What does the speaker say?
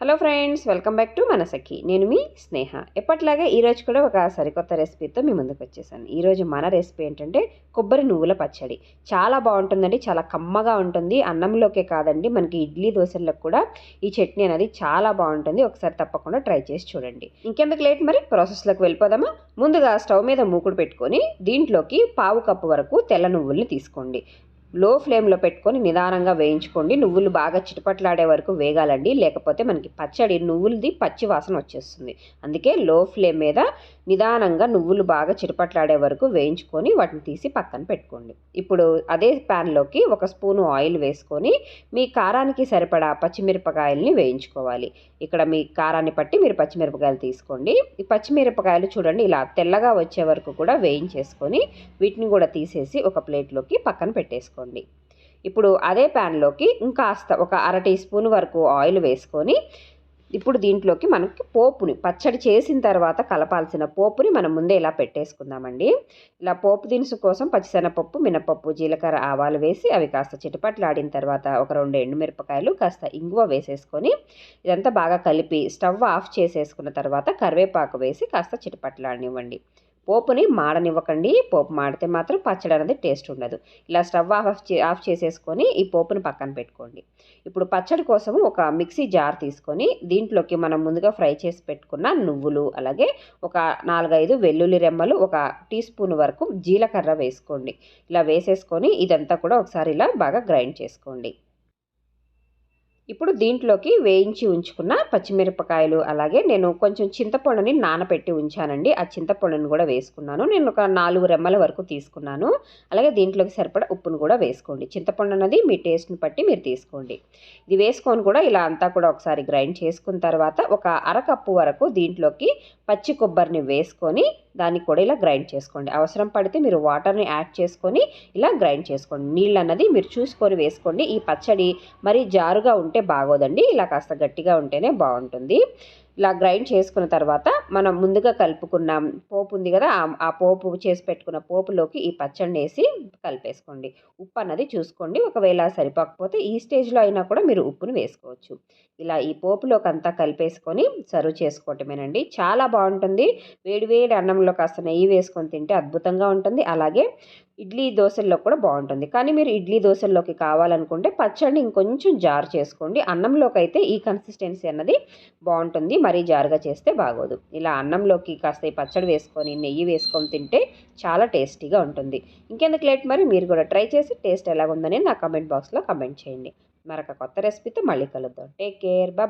Hello friends welcome back to మన సఖి నేను మీ స్నేహ. ఎప్పట్లాగే ఈరోజు కూడా ఒక సరికొత్త రెసిపీతో మీ ముందుకు వచ్చేసాను. ఈరోజు మన రెసిపీ ఏంటంటే కొబ్బరి నువ్వుల పచ్చడి. చాలా బాగుంటుందండి చాలా కమ్మగా ఉంటుంది. అన్నంలోకే కాదండి మనకి ఇడ్లీ దోశలకు కూడా ఈ చట్నీ అనేది చాలా బాగుంటుంది. ఒకసారి తప్పకుండా ట్రై చేసి చూడండి. ఇంకెందుకు లేట్ మరి? ప్రాసెస్లోకి వెళ్ళిపోదామా? ముందుగా స్టవ్ మీద మూకుడు పెట్టుకొని దీంట్లోకి పావు కప్పు వరకు తెల్ల నువ్వుల్ని తీసుకోండి. లో ఫ్లేమ్లో పెట్టుకొని నిదానంగా వేయించుకోండి. నువ్వులు బాగా చిటపట్లాడే వరకు వేగాలండి. లేకపోతే మనకి పచ్చడి నువ్వులది పచ్చి వాసన వచ్చేస్తుంది. అందుకే లో ఫ్లేమ్ మీద నిదానంగా నువ్వులు బాగా చిటపట్లాడే వరకు వేయించుకొని వాటిని తీసి పక్కన పెట్టుకోండి. ఇప్పుడు అదే ప్యాన్లోకి ఒక స్పూను ఆయిల్ వేసుకొని మీ కారానికి సరిపడా పచ్చిమిరపకాయల్ని వేయించుకోవాలి. ఇక్కడ మీ కారాన్ని బట్టి మీరు పచ్చిమిరపకాయలు తీసుకోండి. ఈ పచ్చిమిరపకాయలు చూడండి ఇలా తెల్లగా వచ్చే వరకు కూడా వేయించేసుకొని వీటిని కూడా తీసేసి ఒక ప్లేట్లోకి పక్కన పెట్టేసుకోండి. ఇప్పుడు అదే ప్యాన్లోకి ఇంకాస్త ఒక అర టీ స్పూన్ వరకు ఆయిల్ వేసుకొని ఇప్పుడు దీంట్లోకి మనకి పోపుని పచ్చడి చేసిన తర్వాత కలపాల్సిన పోపుని మనం ముందే ఇలా పెట్టేసుకుందామండి. ఇలా పోపు దినుసు కోసం పచ్చిశనగపప్పు మినపప్పు జీలకర్ర ఆవాలు వేసి అవి కాస్త చిటపట్లాడిన తర్వాత ఒక రెండు ఎండుమిరపకాయలు కాస్త ఇంగువ వేసేసుకొని ఇదంతా బాగా కలిపి స్టవ్ ఆఫ్ చేసేసుకున్న తర్వాత కరివేపాకు వేసి కాస్త చిటపట్లాడినివ్వండి. పోపుని మాడనివ్వకండి. పోపు మాడితే మాత్రం పచ్చడి అనేది టేస్ట్ ఉండదు. ఇలా స్టవ్ ఆఫ్ ఆఫ్ చేసేసుకొని ఈ పోపుని పక్కన పెట్టుకోండి. ఇప్పుడు పచ్చడి కోసము ఒక మిక్సీ జార్ తీసుకొని దీంట్లోకి మనం ముందుగా ఫ్రై చేసి పెట్టుకున్న నువ్వులు అలాగే ఒక నాలుగైదు వెల్లుల్లి రెమ్మలు ఒక టీ స్పూన్ వరకు జీలకర్ర వేసుకోండి. ఇలా వేసేసుకొని ఇదంతా కూడా ఒకసారి ఇలా బాగా గ్రైండ్ చేసుకోండి. ఇప్పుడు దీంట్లోకి వేయించి ఉంచుకున్న పచ్చిమిరపకాయలు అలాగే నేను కొంచెం చింతపండుని నానబెట్టి ఉంచానండి. ఆ చింతపండుని కూడా వేసుకున్నాను. నేను ఒక నాలుగు రెమ్మల వరకు తీసుకున్నాను. అలాగే దీంట్లోకి సరిపడా ఉప్పును కూడా వేసుకోండి. చింతపండు అనేది మీ టేస్ట్ని బట్టి మీరు తీసుకోండి. ఇది వేసుకొని కూడా ఇలా అంతా కూడా ఒకసారి గ్రైండ్ చేసుకున్న తర్వాత ఒక అరకప్పు వరకు దీంట్లోకి పచ్చి కొబ్బరిని వేసుకొని దాన్ని కూడా ఇలా గ్రైండ్ చేసుకోండి. అవసరం పడితే మీరు వాటర్ని యాడ్ చేసుకొని ఇలా గ్రైండ్ చేసుకోండి. నీళ్ళు అన్నది మీరు చూసుకొని వేసుకోండి. ఈ పచ్చడి మరీ జారుగా ఉంటే బాగోదండి. ఇలా కాస్త గట్టిగా ఉంటేనే బాగుంటుంది. ఇలా గ్రైండ్ చేసుకున్న తర్వాత మనం ముందుగా కలుపుకున్న. పోపు ఉంది కదా ఆ పోపు చేసి పెట్టుకున్న పోపులోకి ఈ పచ్చడిని వేసి కలిపేసుకోండి. ఉప్పు అన్నది చూసుకోండి. ఒకవేళ సరిపోకపోతే ఈ స్టేజ్లో అయినా కూడా మీరు ఉప్పును వేసుకోవచ్చు. ఇలా ఈ పోపులోకి అంతా కలిపేసుకొని సర్వ్ చేసుకోవటమేనండి. చాలా బాగుంటుంది. వేడివేడి అన్నంలో కాస్త నెయ్యి వేసుకొని తింటే అద్భుతంగా ఉంటుంది. అలాగే ఇడ్లీ దోశల్లో కూడా బాగుంటుంది. కానీ మీరు ఇడ్లీ దోశల్లోకి కావాలనుకుంటే పచ్చడిని ఇంకొంచెం జారు చేసుకోండి. అన్నంలోకి అయితే ఈ కన్సిస్టెన్సీ అన్నది బాగుంటుంది. మరీ జారుగా చేస్తే బాగోదు. ఇలా అన్నంలోకి కాస్త పచ్చడి వేసుకొని నెయ్యి వేసుకొని తింటే చాలా టేస్టీగా ఉంటుంది. ఇంకెందుకు లేట్ మరి? మీరు కూడా ట్రై చేసి టేస్ట్ ఎలాగుందని నా కమెంట్ బాక్స్లో కమెంట్ చేయండి. మరొక కొత్త రెసిపీతో మళ్ళీ కలుద్దాం. Take care. బాయ్.